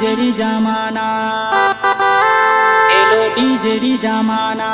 ডিজেরি জামানা। এলো ডিজেরি জামানা।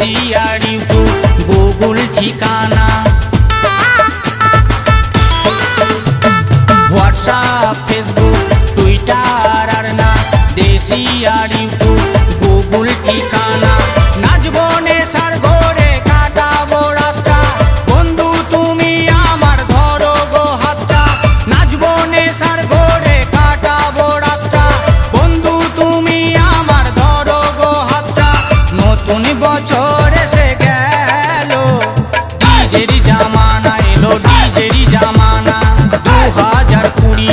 সিআরডিউ গুগল ঠিকানা। হোয়াটসঅ্যাপ আর না গুগল ঠিকানা। হাজার কুড়ি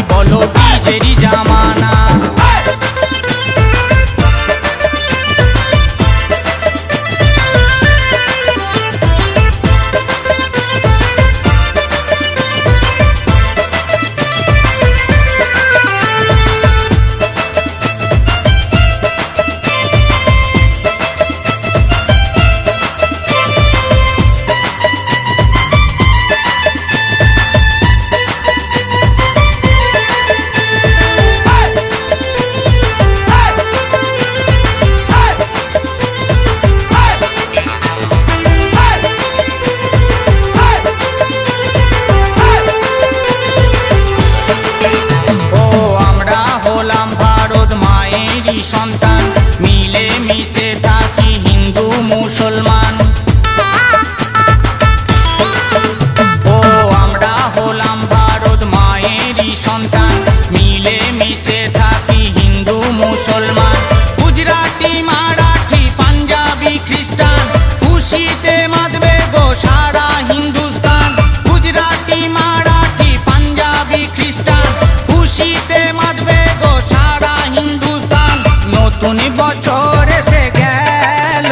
মুসলমান, গুজরাটি, মারাঠি, পাঞ্জাবি, খ্রিস্টান, খুশিতে মাতবে গো সারা হিন্দুস্তান। গুজরাটি, মারাঠি, পাঞ্জাবি, খ্রিস্টান, খুশিতে মাতবে গো সারা হিন্দুস্তান। নতুন বছর এসে গেল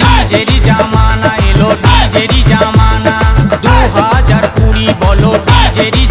ডিজেরি জামানা এলো ডিজেরি জামানা। দু হাজার কুড়ি বলো ডিজেরি